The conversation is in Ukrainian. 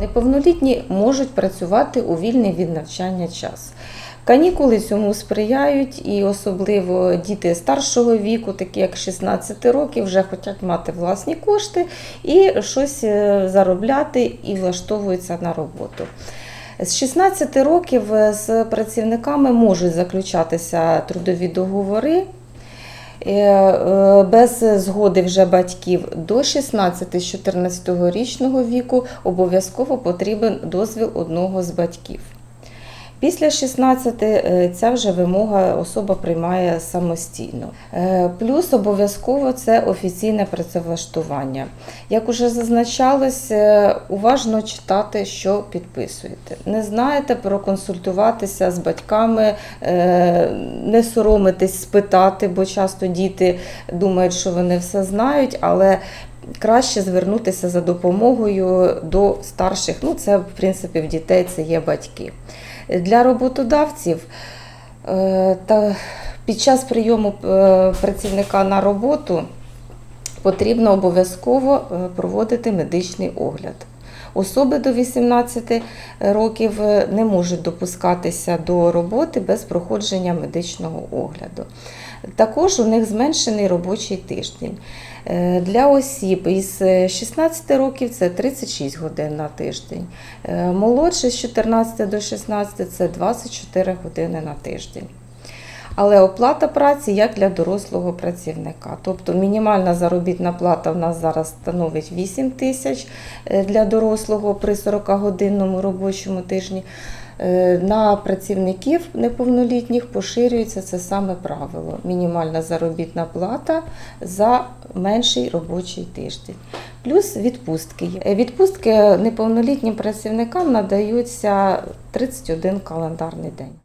Неповнолітні можуть працювати у вільний від навчання час. Канікули цьому сприяють, і особливо діти старшого віку, такі як 16 років, вже хочуть мати власні кошти і щось е, заробляти і влаштовуються на роботу. З 16 років е, з працівниками можуть заключатися трудові договори. Е, е, Без згоди вже батьків до 16-14 річного віку обов'язково потрібен дозвіл одного з батьків. Після 16 е, ця вже вимога особа приймає самостійно. Е, Плюс обов'язково це офіційне працевлаштування. Як уже зазначалось, е, уважно читати, що підписуєте. Не знаєте, проконсультуватися з батьками, не соромитись спитати, бо часто діти думають, що вони все знають, але краще звернутися за допомогою до старших. Ну, це, в принципі, в дітей це є батьки. Для роботодавців е, та під час прийому е, працівника на роботу потрібно обов'язково е, проводити медичний огляд. Особи до 18 років е, не можуть допускатися до роботи без проходження медичного огляду. Також у них зменшений робочий тиждень. Е, Для осіб із 16 років це 36 годин на тиждень. Е, Молодші з 14 до 16 це 24 години на тиждень. Але оплата праці як для дорослого працівника. Тобто мінімальна заробітна плата в нас зараз становить 8 тисяч е, для дорослого при 40-годинному робочому тижні. Е, На працівників неповнолітніх поширюється це саме правило. Мінімальна заробітна плата за менший робочий тиждень. Плюс відпустки. Е, Відпустки неповнолітнім працівникам надаються 31 календарний день.